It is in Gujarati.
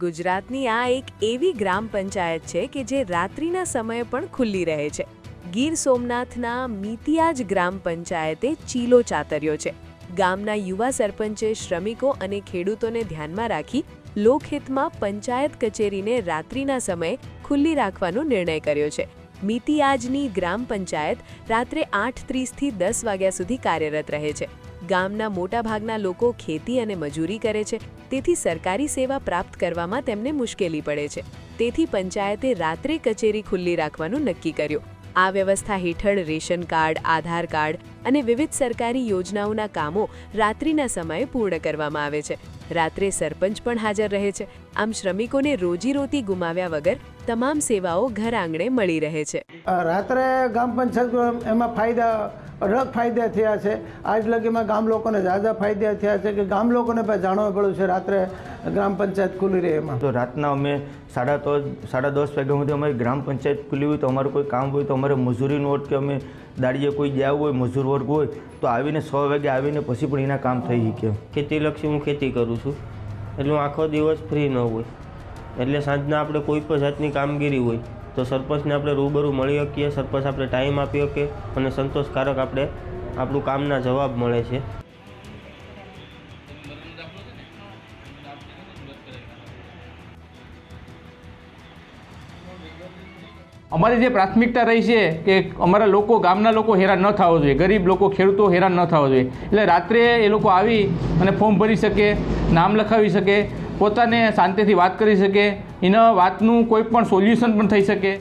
ગુજરાતની આ એક એવી ગ્રામ પંચાયત છે કે જે રાત્રિના સમયે પણ ખુલ્લી રહે છે. ગીર સોમનાથના મિતિયાજ ગ્રામ પંચાયતે ચીલો ચાતર્યો છે. ગામના યુવા સરપંચે શ્રમિકો અને ખેડૂતોને ધ્યાનમાં રાખી લોકહિતમાં પંચાયત કચેરીને રાત્રિના સમયે ખુલ્લી રાખવાનો નિર્ણય કર્યો છે. મિતિયાજની ગ્રામ પંચાયત રાત્રે આઠ ત્રીસથી દસ વાગ્યા સુધી કાર્યરત રહે છે. ગામના મોટાભાગના લોકો ખેતી અને મજૂરી કરે છે. તેથી સરકારી સેવા પ્રાપ્ત કરવામાં તેમને મુશ્કેલી પડે છે. તેથી પંચાયતે રાત્રે કચેરી ખુલ્લી રાખવાનું નક્કી કર્યું. આ વ્યવસ્થા હેઠળ રેશન કાર્ડ, આધાર કાર્ડ અને વિવિધ સરકારી યોજનાઓના કામો રાત્રિના સમયે પૂર્ણ કરવામાં આવે છે. રાત્રે સરપંચ પણ હાજર રહે છે. આમ શ્રમિકોને રોજીરોટી ગુમાવ્યા વગર તમામ સેવાઓ ઘર આંગણે મળી રહે છે. રાત્રે ગ્રામ પંચાયત એમાં ફાયદા અઢળક ફાયદા થયા છે. આજ લગીમાં ગામ લોકોને ઝાઝા ફાયદા થયા છે કે ગામ લોકોને પણ જાણવા પડ્યું છે રાત્રે ગ્રામ પંચાયત ખુલી રહે એમાં. તો રાતના અમે સાડા તો સાડા દસ વાગ્યા સુધી અમારી ગ્રામ પંચાયત ખુલી હોય તો અમારું કોઈ કામ હોય તો અમારે મજૂરી વર્ગ કે અમે દાડીએ કોઈ ગયા હોય, મજૂર વર્ગ હોય, તો આવીને સો વાગે આવીને પછી પણ એના કામ થઈ શકે. ખેતીલક્ષી હું ખેતી કરું છું. એટલે હું આખો દિવસ ફ્રી ન હોય. એટલે સાંજના આપણે કોઈ પણ જાતની કામગીરી હોય તો સરપંચને આપણે રૂબરૂ મળી શકીએ, સરપંચ આપણે ટાઈમ આપી શકીએ અને સંતોષકારક આપણે આપણું કામના જવાબ મળે છે. અમારી જે પ્રાથમિકતા રહી છે કે અમારા લોકો, ગામના લોકો હેરાન ન થવા જોઈએ, ગરીબ લોકો, ખેડૂતો હેરાન ન થવા જોઈએ. એટલે રાત્રે એ લોકો આવી અને ફોર્મ ભરી શકે, નામ લખાવી શકે, પોતાને શાંતિથી વાત કરી શકે એના વાતનું કોઈ પણ સોલ્યુશન પણ થઈ શકે.